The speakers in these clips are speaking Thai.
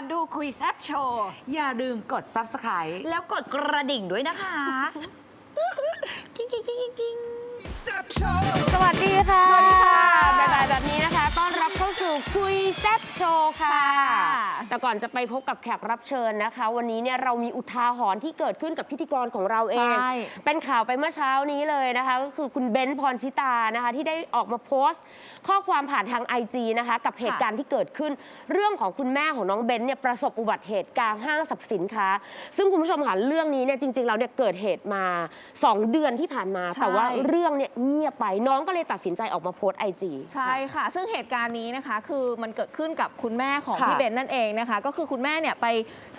อนดูคุยแซบโชว์ อย่าลืมกด subscribe แล้วกดกระดิ่งด้วยนะคะ กิ้งกิ้งกิ้งกิ้งกิ้งสวัสดีค่ะสวัสดีค่ะ บ่ายๆแบบนี้นะคะ ต้อนรับเข้าสู่คุยแซ่บโชว์ค่ะค่ะ แต่ก่อนจะไปพบกับแขกรับเชิญนะคะ วันนี้เนี่ยเรามีอุทาหรณ์ที่เกิดขึ้นกับพิธีกรของเราเอง ใช่ เป็นข่าวไปเมื่อเช้านี้เลยนะคะ ก็คือคุณเบนซ์พรชิตานะคะ ที่ได้ออกมาโพสต์ ข้อความผ่านทาง IG นะคะ กับเหตุการณ์ที่เกิดขึ้น เรื่องของคุณแม่ของน้องเบนซ์เนี่ยประสบอุบัติเหตุกลางห้างสรรพสินค้า ซึ่งคุณผู้ชมค่ะเรื่องนี้เนี่ยจริงๆเราเนี่ยเกิดเหตุมา 2 เดือนที่ผ่านมา ใช่ แต่ว่าเรื่องเนี่ยเงียบไปน้องก็เลยตัดสินใจออกมาโพสไอจี ใช่ค่ะ ซึ่งเหตุการณ์นี้นะคะ คือมันเกิดขึ้นกับคุณแม่ของค่ะพี่เบนนั่นเองนะคะ ก็คือคุณแม่เนี่ยไป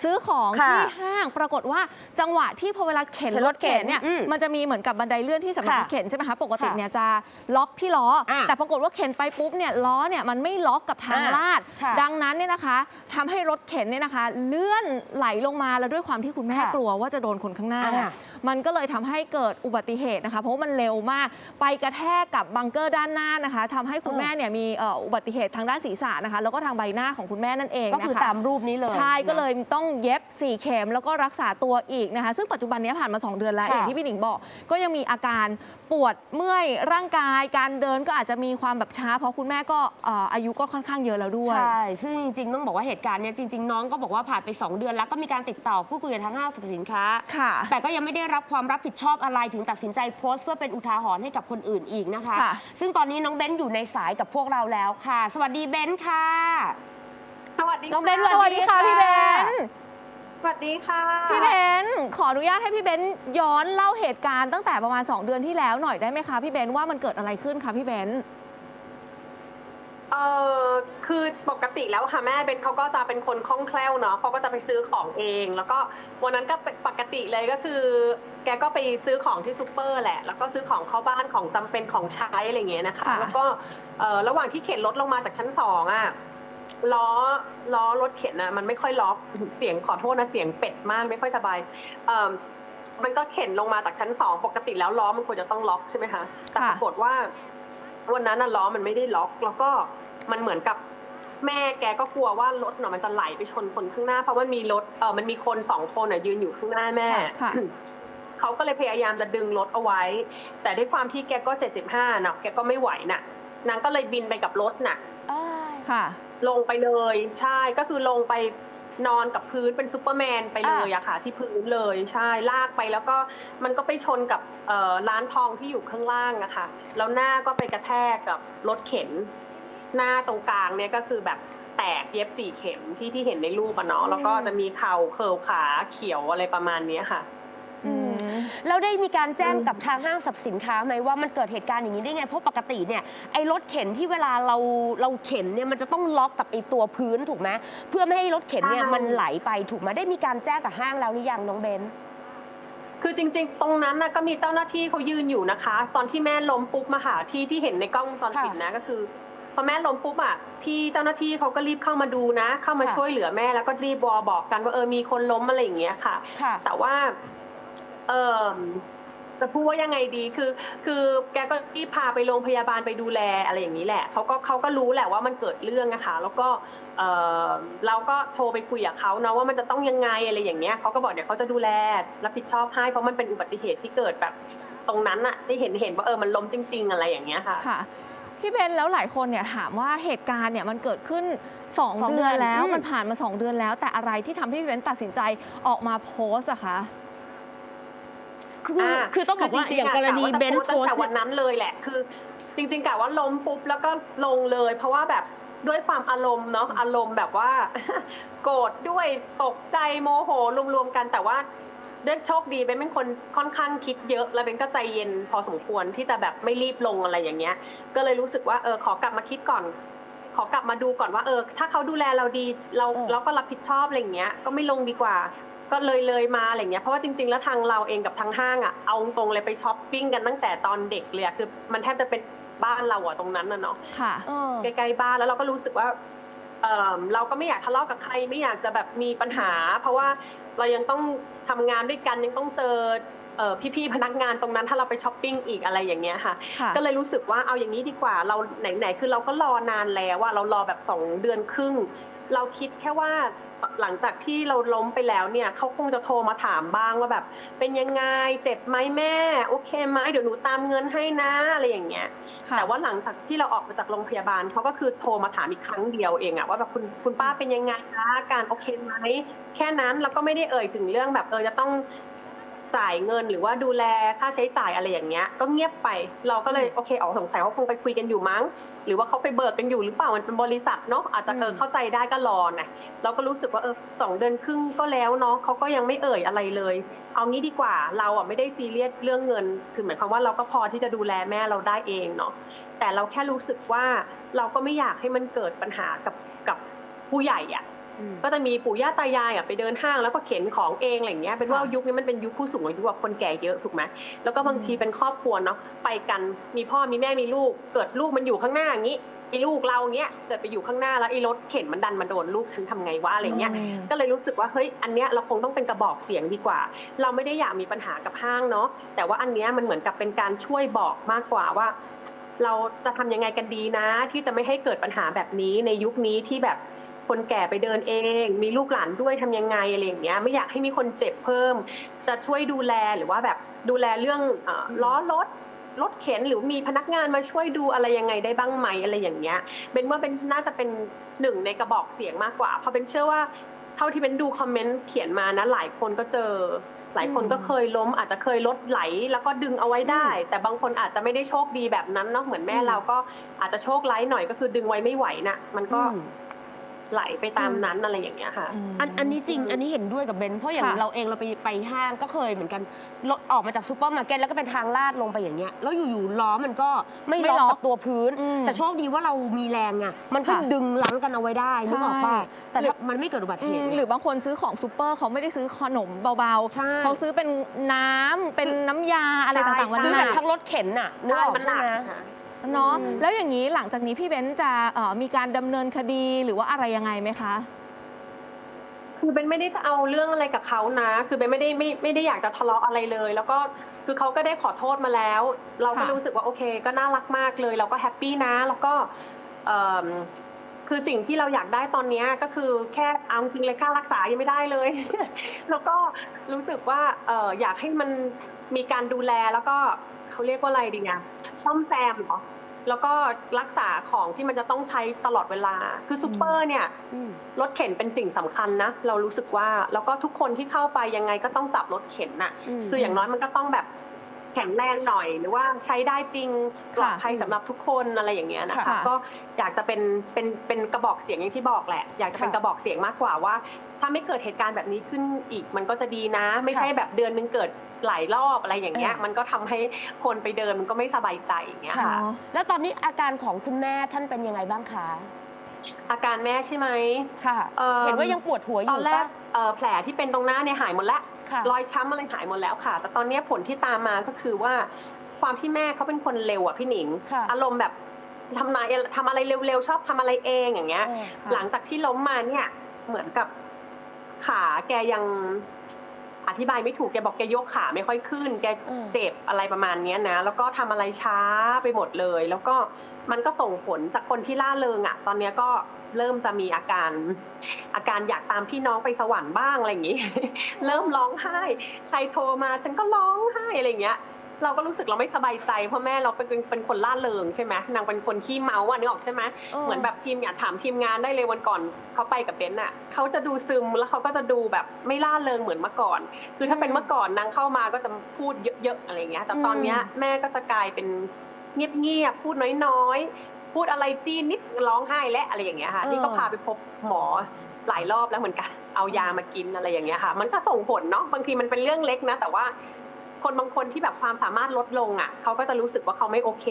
ซื้อของค่ะที่ห้างปรากฏว่าจังหวะที่พอเวลาเข็นเข็นรรถถเข็เข็นนเนี่ยอืมมันจะมีเหมือนกับบันไดเลื่อนที่สำหรับค่ะรถเข็นใช่ไหมคะปกติค่ะเนี่ยจะล็อกที่ล้ออะแต่ปรากฏว่าเข็นไปปุ๊บเนี่ยล้อเนี่ยมันไม่ล็อกกับทางอะลาด ค่ะดังนั้นเนี่ยนะคะทำให้รถเข็นเนี่ยนะคะ เลื่อนไหลลงมาแล้วด้วยความที่คุณแม่ค่ะกลัวว่าจะโดนคนข้างหน้าเนี่ยอะมันก็เลยทำให้เกิดอุบัติเหตุนะคะ เพราะว่ามันเร็วมากไปกระแทกกับบังเกอร์ด้านหน้านะคะทำให้คุณเออแม่เนี่ยมีเอ่ออุบัติเหตุทางด้านศีรษะนะคะ แล้วก็ทางใบหน้าของคุณแม่นั่นเองก็นะคือคะ ตามรูปนี้เลย ใช่นะก็เลยต้องเย็บ 4 เข็มแล้วก็รักษาตัวอีกนะคะ ซึ่งปัจจุบันนี้ผ่านมา 2 เดือนแล้วค่ะอย่างที่พี่หนิงบอก ก็ยังมีอาการปวดเมื่อยร่างกาย การเดินก็อาจจะมีความแบบช้า เพราะคุณแม่ก็เอ่ออายุก็ค่อนข้างเยอะแล้วด้วย ใช่ ซึ่งจริงๆ ต้องบอกว่าเหตุการณ์เนี้ยจริง ๆ น้องก็บอกว่าผ่านไป 2 เดือนแล้วก็มีการติดต่อพูดคุยกับทางห้างสรรพสินค้า ค่ะ แต่ก็ยังไม่ได้รับความรับผิดชอบอะไรถึงตัดสินใจโพสต์เพื่อเป็นอุทาหรณ์ให้กับคนอื่นอีกนะคะ ค่ะ ซึ่งตอนนี้น้องเบนซ์อยู่ในสายกับพวกเราแล้วค่ะ สวัสดีเบนซ์ค่ะ สวัสดีน้องเบนซ์สวัสดีค่ะพี่เบนสวัสดีค่ะ พี่เบนขออนุญาตให้พี่เบนย้อนเล่าเหตุการณ์ตั้งแต่ประมาณ 2 เดือนที่แล้วหน่อยได้ไหมคะพี่เบนว่ามันเกิดอะไรขึ้นคะพี่เบนเออคือปกติแล้วค่ะแม่เบนเขาก็จะเป็นคนคล่องแคล่วเนาะเขาก็จะไปซื้อของเอง แล้วก็วันนั้นก็เป็นปกติเลยก็คือ แกก็ไปซื้อของที่ซูเปอร์แหละ แล้วก็ซื้อของเข้าบ้านของจำเป็นของใช้อะไรอย่างเงี้ยนะคะค่ะแล้วก็เอ่อระหว่างที่เข็นรถลงมาจากชั้นสองอะ ล้อล้อรถเข็นนะมันไม่ค่อยล็อกเสียงขอโทษนะเสียงเป็ดมากไม่ค่อยสบายเอ่อมันก็เข็นลงมาจากชั้นสองปกติแล้วล้อมันควรจะต้องล็อกใช่ไหมคะแต่ปรากฏว่าวันนั้นน่ะล้อมันไม่ได้ล็อก แล้วก็มันเหมือนกับแม่แกก็กลัวว่ารถเนาะมันจะไหลไปชนคนข้างหน้า เพราะว่ามีรถเออมันมีคนสองคนอะยืนอยู่ข้างหน้าแม่ค่ะเขาก็เลยพยายามจะดึงรถเอาไว้ แต่ด้วยความที่แกก็เจ็ดสิบห้านะแกก็ไม่ไหวน่ะนางก็เลยบินไปกับรถน่ะค่ะ ลงไปเลยใช่ก็คือลงไปนอนกับพื้นเป็นซูเปอร์แมนไปเลยอะค่ะ ที่พื้นเลยใช่ลากไปแล้วก็มันก็ไปชนกับเอ่อร้านทองที่อยู่ข้างล่างอะค่ะแล้วหน้าก็ไปกระแทกกับรถเข็น หน้าตรงกลางเนี่ยก็คือแบบแตกเย็บสี่เข็มที่ที่เห็นในรูปอะเนาะแล้วก็จะมีเข่าเคิร์วขาเขียวอะไรประมาณเนี้ยค่ะอืม แล้วได้มีการแจ้งอืมกับทางห้างสรรพสินค้าไหมว่ามันเกิดเหตุการณ์อย่างนี้ได้ไง เพราะปกติเนี่ยไอ้รถเข็นที่เวลาเราเราเข็นเนี่ยมันจะต้องล็อกกับไอ้ตัวพื้นถูกไหมเพื่อไม่ให้รถเข็นเนี่ยมันไหลไปถูกไหมได้มีการแจ้งกับห้างแล้วหรือยังน้องเบนซ์คือจริง ๆ ตรงนั้นนะก็มีเจ้าหน้าที่เขายืนอยู่นะคะ ตอนที่แม่ล้มปุ๊บมาหาที่ที่เห็นในกล้องวงจรปิดนะก็คือพอแม่ล้มปุ๊บอะพี่เจ้าหน้าที่เขาก็รีบเข้ามาดูนะ เข้ามาค่ะช่วยเหลือแม่แล้วก็รีบวอบอกกันว่าเออมีคนล้มอะไรอย่างเงี้ยค่ะค่ะแต่ว่า เออจะพูดว่ายังไงดีคือ คือแกก็รีบพาไปโรงพยาบาลไปดูแลอะไรอย่างนี้แหละเขาก็เขาก็รู้แหละว่ามันเกิดเรื่องอะค่ะแล้วก็เออเราก็โทรไปคุยกับเขาเนาะว่ามันจะต้องยังไงอะไรอย่างเงี้ยเขาก็บอกเดี๋ยวเขาจะดูแลรับผิดชอบให้เพราะมันเป็นอุบัติเหตุที่เกิดแบบตรงนั้นอะที่เห็นเห็นว่าเออมันล้มจริง ๆ อะไรอย่างเงี้ยค่ะค่ะพี่เบนแล้วหลายคนเนี่ยถามว่าเหตุการณ์เนี่ยมันเกิดขึ้นสอง2เดืเดืออนนแล้วอืมมันผ่านมา 2 เดือนแล้ว แต่อะไรที่ทำให้พี่เบนตัดสินใจออกมาโพสต์อะคะ คืออคือต้องบอกว่าจอย่างกรณีะะเบนซ์จะโพตั้งสแต่ต์วันเนี่ยนั้นเลยแหละ คือ จริงๆกะว่าล้มปุ๊บแล้วก็ลงเลย เพราะว่าแบบด้วยความอารมณ์เนาะอารมณ์แบบว่า โกรธด้วยตกใจโมโหรวมๆกันแต่ว่าด้วยโชคดีเบนเป็นคนค่อนข้างคิดเยอะแล้วเบนก็ใจเย็นพอสมควรที่จะแบบไม่รีบลงอะไรอย่างเงี้ย ก็เลยรู้สึกว่าเออขอกลับมาคิดก่อน ขอกลับมาดูก่อนว่าเออ ถ้าเขาดูแลเราดีเราเออเราก็รับผิดชอบอะไรอย่างเงี้ย ก็ไม่ลงดีกว่า ก็เลยเลยมาอะไรเงี้ยเพราะว่าจริง ๆ แล้วทางเราเองกับทางห้างอะเอาตรงเลยไปช้อปปิ้งกันตั้งแต่ตอนเด็กเลยอะคือมันแทบจะเป็นบ้านเราอะตรงนั้นนะเนาะค่ะเออใกล้ๆบ้านแล้วเราก็รู้สึกว่าเออเราก็ไม่อยากทะเลาะกับใครไม่อยากจะแบบมีปัญหา เพราะว่าเรายังต้องทำงานด้วยกันยังต้องเจอเอ่อพี่ๆพนักงานตรงนั้นถ้าเราไปช้อปปิ้งอีกอะไรอย่างเงี้ยค่ะค่ะ ก็เลยรู้สึกว่าเอาอย่างนี้ดีกว่าเราไหนๆคือเราก็รอนานแล้วว่าเรารอแบบสองเดือนครึ่ง เราคิดแค่ว่าหลังจากที่เราล้มไปแล้วเนี่ยเขาคงจะโทรมาถามบ้างว่าแบบ เป็นยังไงเจ็บไหมแม่ โอเคไหมเดี๋ยวหนูตามเงินให้นะอะไรอย่างเงี้ยค่ะ แต่ว่าหลังจากที่เราออกมาจากโรงพยาบาลเขาก็คือโทรมาถามอีกครั้งเดียวเองอะว่าแบบคุณคุณป้าเป็นยังไงคะอาการโอเคไหมแค่นั้นแล้วก็ไม่ได้เอ่ยถึงเรื่องแบบเออจะต้อง จ่ายเงินหรือว่าดูแลค่าใช้จ่ายอะไรอย่างเงี้ย ก็เงียบไปเราก็เลยโอเคออกสงสัยว่าคงไปคุยกันอยู่มั้ง หรือว่าเขาไปเบิกกันอยู่หรือเปล่ามันเป็นบริษัทเนาะอาจจะเออเข้าใจได้ก็รอนะเราก็รู้สึกว่าเออสองเดือนครึ่งก็แล้วเนาะเขาก็ยังไม่เอ่ยอะไรเลย เอางี้ดีกว่าเราอะไม่ได้ซีเรียสเรื่องเงิน คือหมายความว่าเราก็พอที่จะดูแลแม่เราได้เองเนาะแต่เราแค่รู้สึกว่าเราก็ไม่อยากให้มันเกิดปัญหากับกับผู้ใหญ่อะ ก็จะมีปู่ย่าตายายอะไปเดินห้างแล้วก็เข็นของเองอะไรเงี้ยเป็นว่าค่ะยุคนี้มันเป็นยุคผู้สูงอายุอะคนแก่เยอะถูกไหมแล้วก็บางทีเป็นครอบครัวเนาะไปกันมีพ่อมีแม่มีลูก เกิดลูกมันอยู่ข้างหน้าอย่างนี้ไอ้ลูกเราเงี้ยเกิดไปอยู่ข้างหน้าแล้วไอ้รถเข็นมันดันมาโดนลูกฉันทำไงวะอะไรเงี้ยอืมก็เลยรู้สึกว่าเฮ้ยอันเนี้ยเราคงต้องเป็นกระบอกเสียงดีกว่า เราไม่ได้อยากมีปัญหากับห้างเนาะแต่ว่าอันเนี้ยมันเหมือนกับเป็นการช่วยบอกมากกว่าว่า เราจะทำยังไงกันดีนะ ที่จะไม่ให้เกิดปัญหาแบบนี้ในยุคนี้ที่แบบ คนแก่ไปเดินเอง มีลูกหลานด้วยทำยังไงอะไรอย่างเงี้ยไม่อยากให้มีคนเจ็บเพิ่ม จะช่วยดูแลหรือว่าแบบดูแลเรื่องเอ่อล้อรถรถเข็นหรือมีพนักงานมาช่วยดูอะไรยังไงได้บ้างไหมอะไรอย่างเงี้ยเป็นว่าเป็นน่าจะเป็นหนึ่งในกระบอกเสียงมากกว่า เพราะเป็นเชื่อว่าเท่าที่เป็นดูคอมเมนต์เขียนมานะหลายคนก็เจอ หลายคนก็เคยล้ม อาจจะเคยรถไหลแล้วก็ดึงเอาไว้ได้ แต่บางคนอาจจะไม่ได้โชคดีแบบนั้นเนาะเหมือนแม่เราก็อาจจะโชคร้ายหน่อยก็คือดึงไว้ไม่ไหวน่ะ มันก็อืม ไหลไปตามนั้นอะไรอย่างเงี้ยค่ะมอันอันนี้จริงอันนี้เห็นด้วยกับเบนเพราะอย่างค่ะเราเองเราไปไปห้างก็เคยเหมือนกันรถออกมาจากซูเปอร์มาร์เก็ตแล้วก็เป็นทางลาดลงไปอย่างเงี้ยแล้วอยู่ๆล้อมันก็ไม่ไม่ล็อกล็อกกับตัวพื้น อืมแต่โชคดีว่าเรามีแรงอะมันก็ค่ะดึงล้างกันเอาไว้ได้นึกออกป่ะใช่ แต่ถ้ามันไม่เกิดอุบัติอืเหตุมเนี่ยหรือบางคนซื้อของซูเปอร์เขาไม่ได้ซื้อขนมเบาใช่ ๆ เขาซื้อเป็นน้ำเป็นน้ำยาอะไรใช่ต่างๆมันคือหแบนับก ทั้งรถเข็นน่ะนึกออกมันหใช่นักไหม ค่ะ เนาะอืมแล้วอย่างนี้หลังจากนี้พี่เบนซ์จะเอ่อมีการดำเนินคดีหรือว่าอะไรยังไงไหมคะ คือเบนไม่ได้จะเอาเรื่องอะไรกับเขานะ คือเบนไม่ได้ไม่ไม่ได้อยากจะทะเลาะอะไรเลย แล้วก็คือเขาก็ได้ขอโทษมาแล้ว เราก็ค่ะรู้สึกว่าโอเค ก็น่ารักมากเลย เราก็แฮปปี้นะ แล้วก็เอิ่มคือสิ่งที่เราอยากได้ตอนเนี้ยก็คือแค่เอาจริงเลยค่ารักษายังไม่ได้เลย แล้วก็รู้สึกว่าเอออยากให้มันมีการดูแลแล้วก็เขาเรียกว่าอะไรดีเนี่ย ซ่อมแซมเหรอแล้วก็รักษาของที่มันจะต้องใช้ตลอดเวลา คือซูเปอร์เนี่ยอืมรถเข็นเป็นสิ่งสำคัญนะ เรารู้สึกว่า แล้วก็ทุกคนที่เข้าไปยังไงก็ต้องจับรถเข็นน่ะอืมคืออย่างน้อยมันก็ต้องแบบ แข็งแรงหน่อย หรือว่าใช้ได้จริงปลอดภัยสำหรับทุกคนอะไรอย่างเงี้ยนะคะ ค่ะก็อยากจะเป็นเป็นเป็นกระบอกเสียงอย่างที่บอกแหละ อยากจะเป็นค่ะกระบอกเสียงมากกว่าว่า ถ้าไม่เกิดเหตุการณ์แบบนี้ขึ้นอีก มันก็จะดีนะ ไม่ใช่แบบเดือนนึงเกิดหลายรอบอะไรอย่างเงี้ย เออ มันก็ทำให้คนไปเดินมันก็ไม่สบายใจอย่างเงี้ยค่ะเนาะแล้วตอนนี้อาการของคุณแม่ท่านเป็นยังไงบ้างคะ อาการแม่ใช่ไหม ค่ะ เอิ่มเห็นว่ายังปวดหัวอตอยู่นแรกปะ เอ่อแผลที่เป็นตรงหน้าเนี่ยหายหมดแล้ว ค่ะ รอยช้ำอะไรหายหมดแล้วค่ะ แต่ตอนเนี้ยผลที่ตามมาก็คือว่า ความที่แม่เขาเป็นคนเร็วอะพี่หนิง ค่ะ อารมณ์แบบทำนายทำอะไรเร็วๆชอบทำอะไรเองอย่างเงี้ย เออค่ะ หลังจากที่ล้มมาเนี่ย เหมือนกับขาแกยัง อธิบายไม่ถูกแกบอกแกยกขาไม่ค่อยขึ้น แกอืมเจ็บอะไรประมาณเนี้ยนะ แล้วก็ทำอะไรช้าไปหมดเลย แล้วก็มันก็ส่งผลจากคนที่ล่าเริงอะ ตอนเนี้ยก็เริ่มจะมีอาการ อาการอยากตามพี่น้องไปสวรรค์บ้างอะไรอย่างงี้ เริ่มร้องไห้ ใครโทรมาฉันก็ร้องไห้อะไรอย่างเงี้ย เราก็รู้สึกเราไม่สบายใจเพราะแม่เราเป็นเป็นคนล่าเริงใช่ไหมนางเป็นคนขี้เมาอะนึกออกใช่ไหมเออเหมือนแบบทีมอยากถามทีมงานได้เลยวันก่อนเขาไปกับเบนซ์อะเขาจะดูซึมแล้วเขาก็จะดูแบบไม่ล่าเริงเหมือนเมื่อก่อน คือถ้าเป็นเมื่อก่อนนางเข้ามาก็จะพูดเยอะๆอะไรอย่างเงี้ย แต่ตอนเนี้ยแม่ก็จะกลายเป็นเงียบๆพูดน้อยๆ พูดอะไรจีนนิดร้องไห้และอะไรอย่างเงี้ยค่ะเออนี่ก็พาไปพบหมอหลายรอบแล้วเหมือนกัน เอายามากินอะไรอย่างเงี้ยค่ะ มันก็ส่งผลเนาะบางทีมันเป็นเรื่องเล็กนะ แต่ว่า คนบางคนที่แบบความสามารถลดลงอะเขาก็จะรู้สึกว่าเขาไม่โอเค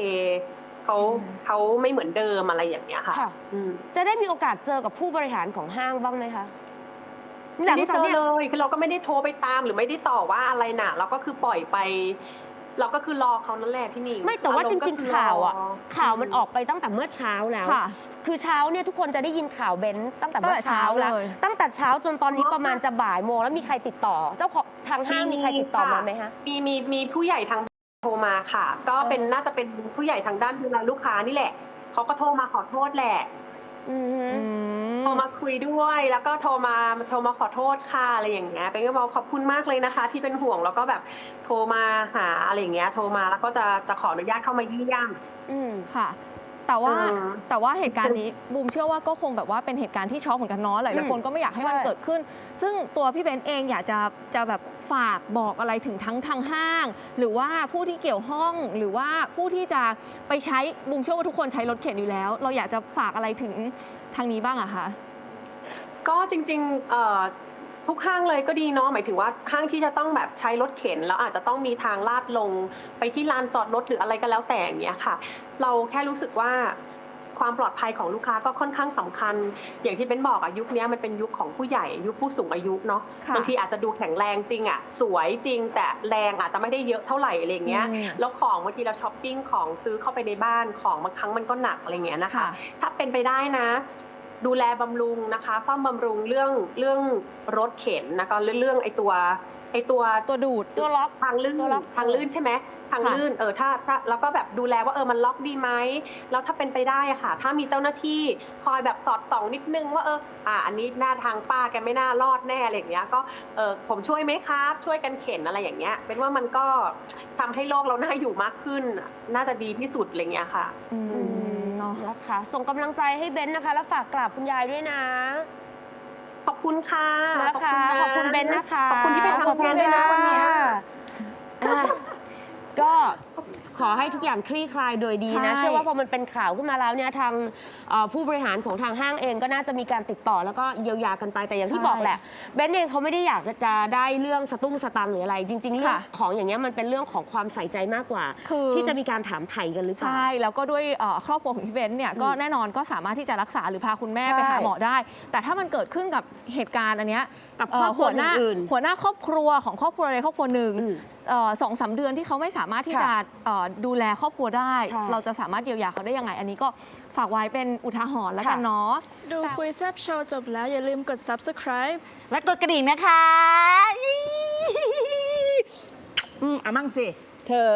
เขาอืมเขาไม่เหมือนเดิมอะไรอย่างเงี้ยค่ะค่ะอืมจะได้มีโอกาสเจอกับผู้บริหารของห้างบ้างไหมคะหไม่ลังได้จากเจอเนี้ยเลยคือเราก็ไม่ได้โทรไปตามหรือไม่ได้ต่อว่าอะไรน่ะ เราก็คือปล่อยไป เราก็คือรอเขานั่นแหละพี่หนิงไม่แต่ว่าจอมณ์ก็ริงคือๆข่าวอะรข่าวมันออกไปตั้งแต่เมื่อเช้าแล้ว ค่ะคือเช้าเนี่ยทุกคนจะได้ยินข่าวเบนซ์ตั้งแต่ตั้งเมื่แต่อเช้าแล้วเช้าเลย ตั้งแต่เช้าจนตอนนี้ประมาณจะบ่ายโมงแล้วมีใครติดต่อ เจ้าของทางห้างมีใครติดต่อมาไหมคะ มีมีมีผู้ใหญ่ทางโทรมาค่ะ ก็เป็นเออน่าจะเป็นผู้ใหญ่ทางด้านดูแลลูกค้านี่แหละเขาก็โทรมาขอโทษแหละ อือฮึอืม โทรมาคุยด้วยแล้วก็โทรมาโทรมาขอโทษค่ะอะไรอย่างเงี้ยเป็นก็บอกขอบคุณมากเลยนะคะ ที่เป็นห่วงแล้วก็แบบโทรมาหาอะไรอย่างเงี้ยโทรมาแล้วก็จะจะขออนุญาตเข้ามาเยี่ยม อืม ค่ะ แต่ว่าอืมแต่ว่าเหตุการณ์นี้บูมเชื่อว่าก็คงแบบว่าเป็นเหตุการณ์ที่ช็อกเหมือนกันเนาะหลายอืมๆคนก็ไม่อยากให้มันใช่ เกิดขึ้น ซึ่งตัวพี่เบนซ์เองอยากจะจะแบบฝากบอกอะไรถึงทั้งทางห้าง หรือว่าผู้ที่เกี่ยวข้องหรือว่าผู้ที่จะไปใช้บูมเชื่อว่าทุกคนใช้รถเข็นอยู่แล้ว เราอยากจะฝากอะไรถึงทางนี้บ้างอะคะ ก็จริงๆเอ่อ ทุกห้างเลยก็ดีเนาะหมายถึงว่าห้างที่จะต้องแบบใช้รถเข็น แล้วอาจจะต้องมีทางลาดลงไปที่ลานจอดรถหรืออะไรก็แล้วแต่อย่างเงี้ยค่ะ เราแค่รู้สึกว่าความปลอดภัยของลูกค้าก็ค่อนข้างสำคัญ อย่างที่เบนบอกอะยุคเนี้ยมันเป็นยุคของผู้ใหญ่ยุคผู้สูงอายุเนาะค่ะบางทีอาจจะดูแข็งแรงจริงอะสวยจริง แต่แรงอาจจะไม่ได้เยอะเท่าไหร่อะไรเงี้ยอืมแล้วของบางทีเราช้อปปิ้งของซื้อเข้าไปในบ้านของบางครั้งมันก็หนักอะไรเงี้ยนะคะค่ะถ้าเป็นไปได้นะ ดูแลบำรุงนะคะ ซ่อมบำรุงเรื่องเรื่องรถเข็นนะคะเรื่องเรื่องไอตัวไอตัวตัวดูดตัวล็อกทางลื่นตัวล็อกทางลื่นใช่ไหมทางค่ะลื่นเออถ้าถ้าแล้วก็แบบดูแลว่าเออมันล็อกดีไหมแล้วถ้าเป็นไปได้อะค่ะ ถ้ามีเจ้าหน้าที่คอยแบบสอดส่องนิดนึงว่าเอออ่าอันนี้หน้าทางป้าแกไม่น่ารอดแน่อะไรอย่างเงี้ยก็เออผมช่วยไหมครับ ช่วยกันเข็นอะไรอย่างเงี้ยเป็นว่ามันก็ทำให้โลกเราน่าอยู่มากขึ้น น่าจะดีที่สุดอะไรเงี้ยค่ะ อืมเนาะนะคะ ส่งกำลังใจให้เบนซ์นะคะ แล้วฝากกราบคุณยายด้วยนะ ขอบคุณค่ะนะคะนะขอบคุณเบนซ์นะคะขอบคุณที่ไปขอบทำคุงาณนด้วยนะวันเนี้ย อะก็ ขอให้ทุกอย่างคลี่คลายโดยดีนะใช่ เชื่อว่าพอมันเป็นข่าวขึ้นมาแล้วเนี่ยทางเอ่อผู้บริหารของทางห้างเองก็น่าจะมีการติดต่อแล้วก็เยียวยากันไปแต่อย่างที่ใช่บอกแหละเบนซ์เองเขาไม่ได้อยากจะจะได้เรื่องสตุ้งสตังค์หรืออะไร จริงๆเรื่องค่ะของอย่างเงี้ยมันเป็นเรื่องของความใส่ใจมากกว่า คือ ที่จะมีการถามไถ่กันหรือเปล่า ใช่ แล้วก็ด้วยเอ่อครอบครัวของพี่เบนซ์เนี่ยก็อืมแน่นอนก็สามารถที่จะรักษาหรือพาคุณแม่ใช่ไปหาหมอได้ แต่ถ้ามันเกิดขึ้นกับเหตุการณ์อันเนี้ยกับเอ่ครออบครัวหัวหน้าอื่นๆหัวหน้าครอบครัวของครอบครัวใดครอบครัวหนึ่งอืมเอ่อสองสามเดือนที่เขาไม่สามารถที่ค่ะจะเอ่อดูแลครอบครัวได้ ใช่ เราจะสามารถเยียวยาเขาได้ยังไง อันนี้ก็ฝากไว้เป็นอุทาหรณ์แล้วกันค่ะเนาะ ดูคุยแซบโชว์จบแล้ว อย่าลืมกด subscribe และกดกระดิ่งนะคะ อืมอะมั่งสิ เธอ